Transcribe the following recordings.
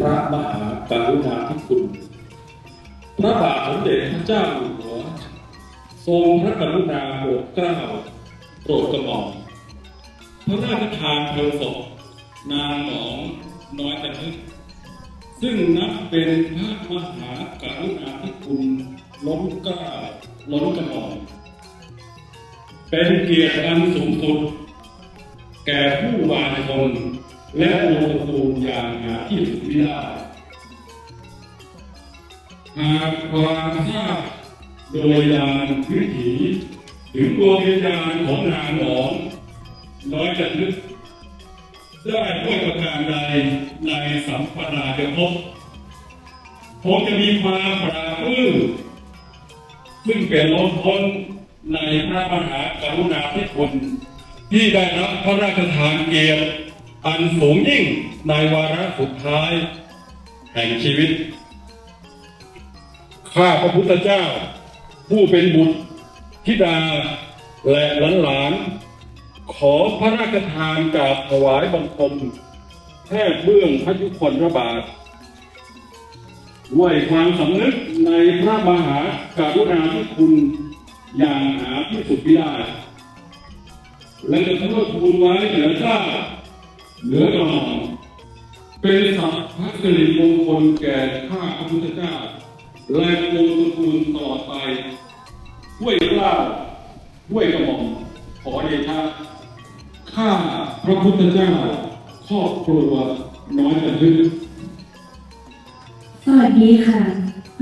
พระมหาการุณาธิคุณ พระบาทสมเด็จพระเจ้าอยู่หัว ทรงพระกรุณาโปรดเกล้าโปรดกระหม่อมพระราชทานเพลิงศพนางหนองน้อยตะนึกซึ่งนับเป็นพระมหาการุณาธิคุณล้นเกล้าล้นกระหม่อมเป็นเกียรติอันสูงสุดแก่ผู้วายชน และวงตระกูลอย่างหาที่สุดไม่ได้หากความทราบโดยยานวิถีถึงดวงวิญญาณของนางหนองน้อยจะนึกได้ด้วยประการใดในสัมปราจะพบคงจะมีความปราบปลื้มซึ่งเป็นล้นพ้นในพระมหากรุณาธิคุณที่ได้รับพระราชทานเกียรติ อันสูงยิ่งในวาระสุดท้าย แห่งชีวิต ข้าพระพุทธเจ้า ผู้เป็นบุตรธิดาและหลานๆขอพระราชทานกราบถวายบังคมแทบเบื้องพระยุคลระบาทด้วยความสำนึกในพระมหากรุณาธิคุณอย่างหาที่สุดไม่ได้ และจะทอดทูลไว้เหนือชาติ เหนือกระหม่อเป็นสัพพะสิริมงคลแก่ข้าพระพุทธเจ้า และวงตระกูลตลอดไปด้วยเกล้าด้วยกระหม่อมขอเดชะข้าพระพุทธเจ้าครอบครัวน้อยจะทึกสวัสดีค่ะ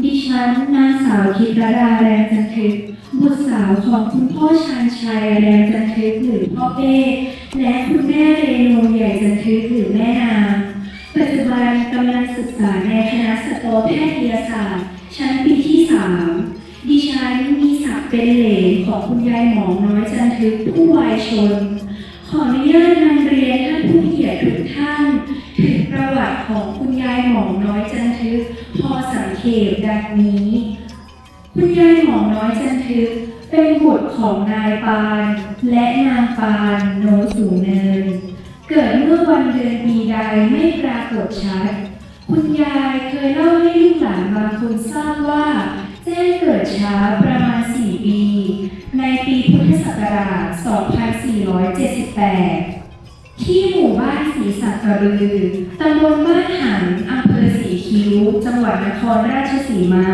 ดิฉันนางสาวธิรดาแรงจันทึก บุตรสาวของคุณพ่อชาญชัยแรงจันทึกหรือพ่อเป้และคุณแม่เรนูใหญ่จันทึกหรือแม่นางปัจจุบันกำลังศึกษาในคณะสัตวแพทยศาสตร์ ชั้นปีที่สามดิฉันมีศักดิ์เป็นเหลนของคุณยายหมอน้อยจันทึกผู้วายชน ขออนุญาตนำเรียนท่านผู้เกียรติทุกท่าน ถึงประวัติของคุณยายหมอน้อยจันทึกพอสังเขปดังนี้ คุณยายหมอน้อยจันทึกเป็นบุตรของนายปาน และนางปานโนสูงเนิน เกิดเมื่อวันเดือนปีใดไม่ปรากฏชัด คุณยายเคยเล่าให้ลูกหลานบางคนทราบว่าแจ้เกิดช้าประมาณ 4 ปี ในปีพุทธศักราช 2478 ที่หมู่บ้านศรีสักกระบือตำบลบ้านหันอำเภอศรีคิ้ว จังหวัดนครราชสีมา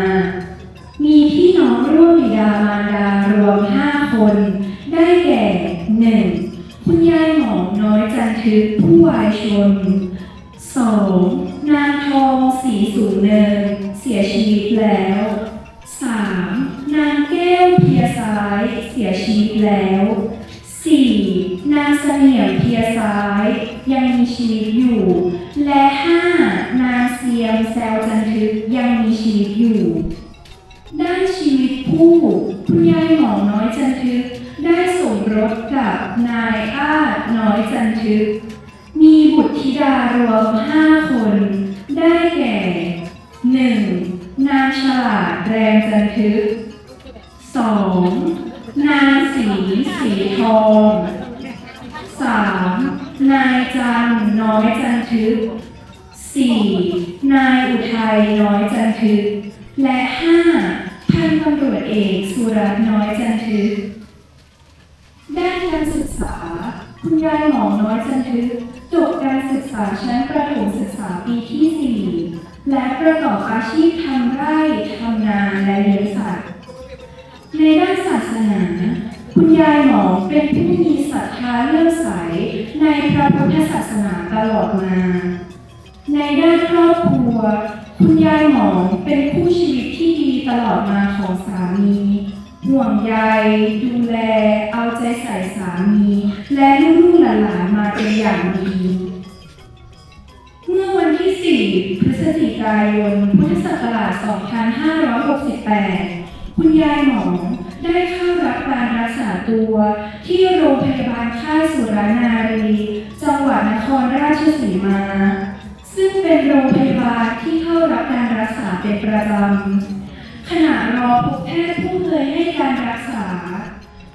มีพี่น้องร่วมบิดามารดารวม5คน ได้แก่ 1. คุณยายหมอมน้อยจันทึกผู้วายชน 2. นางทองสีสูงเนิน เสียชีวิตแล้ว 3. นางแก้วเพียซ้ายเสียชีวิตแล้ว 4. นางเสนียมเพียซ้ายยังมีชีวิตอยู่ และ ยอุทัยน้อยจันทึก และ 5. พันตำรวจเอกสุรัตน์น้อยจันทึก ด้านการศึกษา คุณยายหมอน้อยจันทึกจบการศึกษาชั้นประถมศึกษาปีที่ 4 และประกอบอาชีพทำไร่ทำนาและเลี้ยงสัตว์ ในด้านศาสนา คุณยายหมอเป็นผู้มีศรัทธาเลื่อมใสในพระพุทธศาสนาตลอดมา ในด้านครอบครัว คุณยายหมองเป็นคู่ชีวิตที่ดีตลอดมาของสามี ห่วงใยดูแล เอาใจใส่สามี และลูกๆหลานๆมาเป็นอย่างดี เมื่อวันที่ 4 พฤศจิกายน พุทธศักราช 2568 คุณยายหมอได้เข้ารับการรักษาตัวที่โรงพยาบาลค่ายสุรานารี จังหวัดนครราชสีมา ซึ่งเป็นโรงพยาบาลที่เข้ารับการรักษาเป็นประจำขณะรอพบแพทย์ผู้เคยให้การรักษา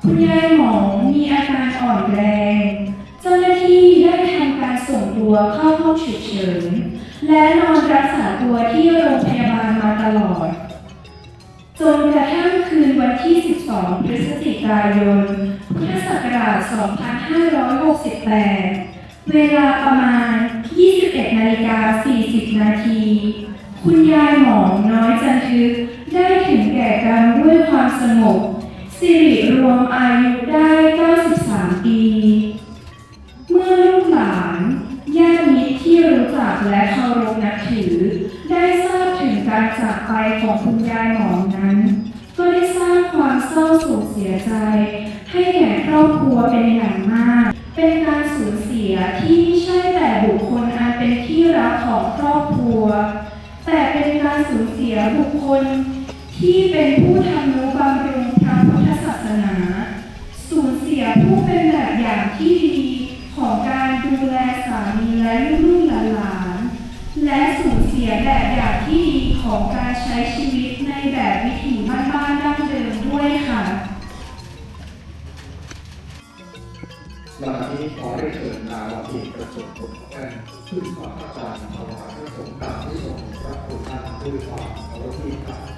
คุณยายหมอมีอาการอ่อนแรง เจ้าหน้าที่ได้ทำการส่งตัวเข้าห้องฉุกเฉินและนอนรักษาตัวที่โรงพยาบาลมาตลอด จนกระทั่งคืนวันที่ 12 พฤศจิกายน พุทธศักราช 2568 เวลาประมาณ 21นาฬิกา40 นาที คุณยายหมองน้อยจันทึกได้ถึงแก่กรรมด้วยความสงบสิริรวมอายุได้ แบบอย่างที่ดีของการใช้ชีวิตในแบบวิถีบ้านๆดั้งเดิมด้วยค่ะลำดับนี้ขอได้เชิญนาวาตรีประสบผลแก้วขึ้นมาประจานถวายพระสงฆ์ตามที่ทรงพระคุณท่านด้วยความเคารพที่ครับ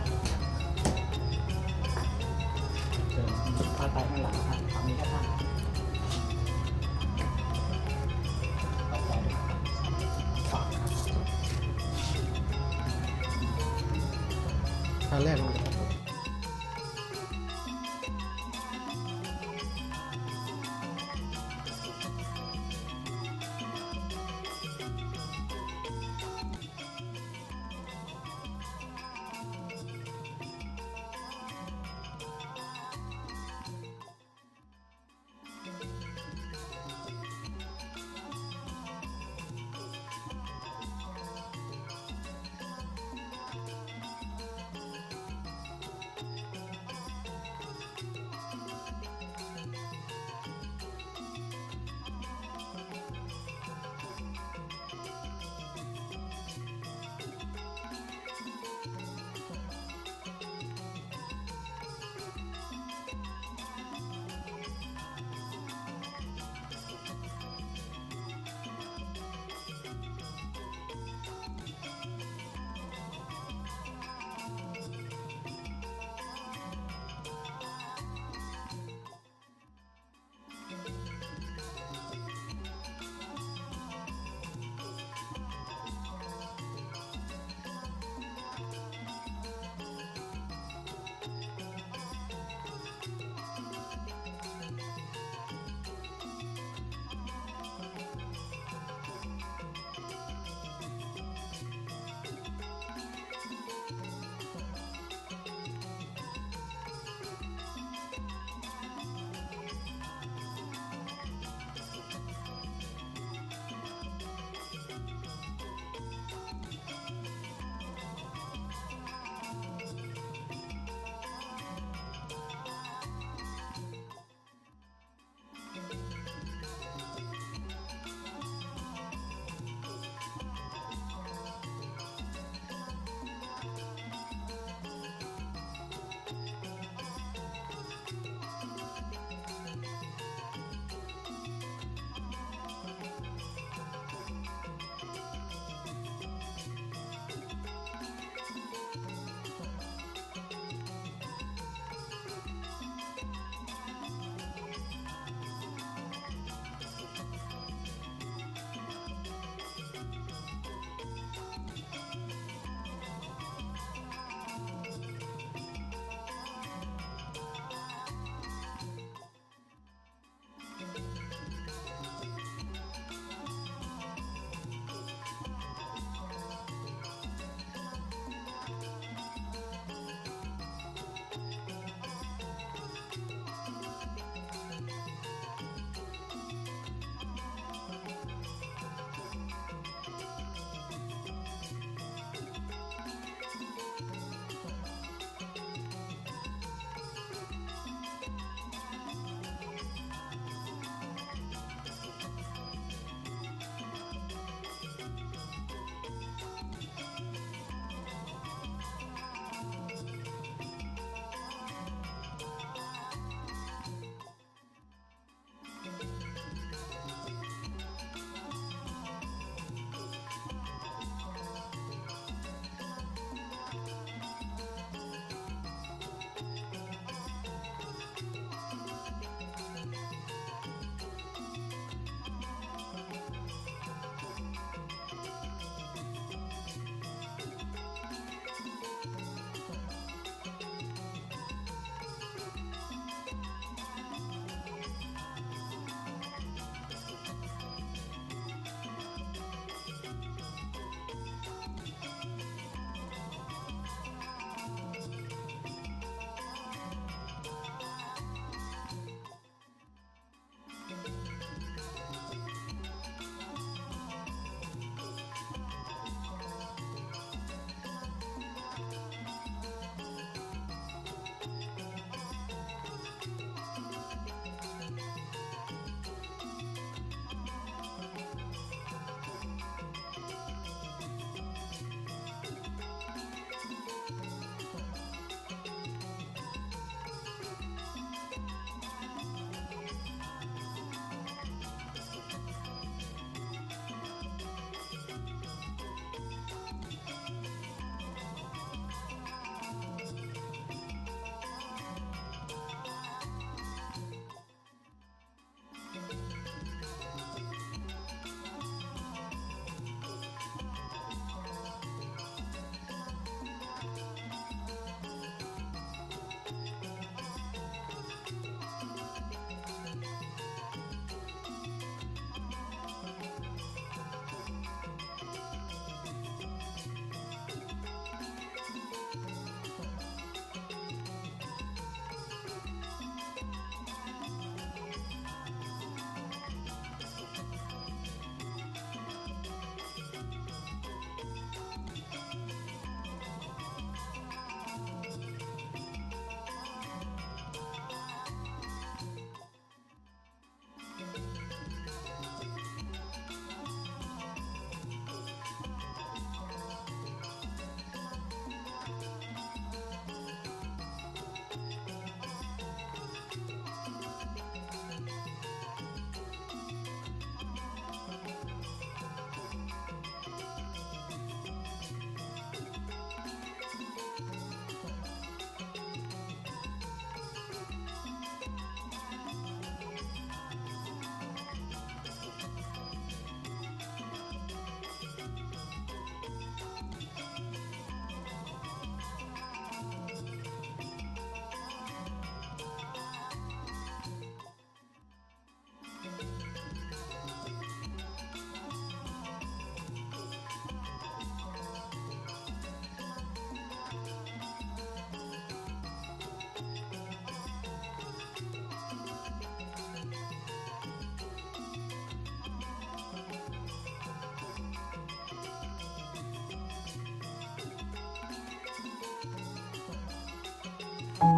ทาง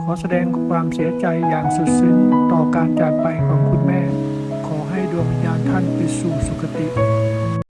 ขอแสดงความเสียใจอย่างสุดซึ้งต่อการจากไปของคุณแม่ ขอให้ดวงวิญญาณท่านไปสู่สุคติ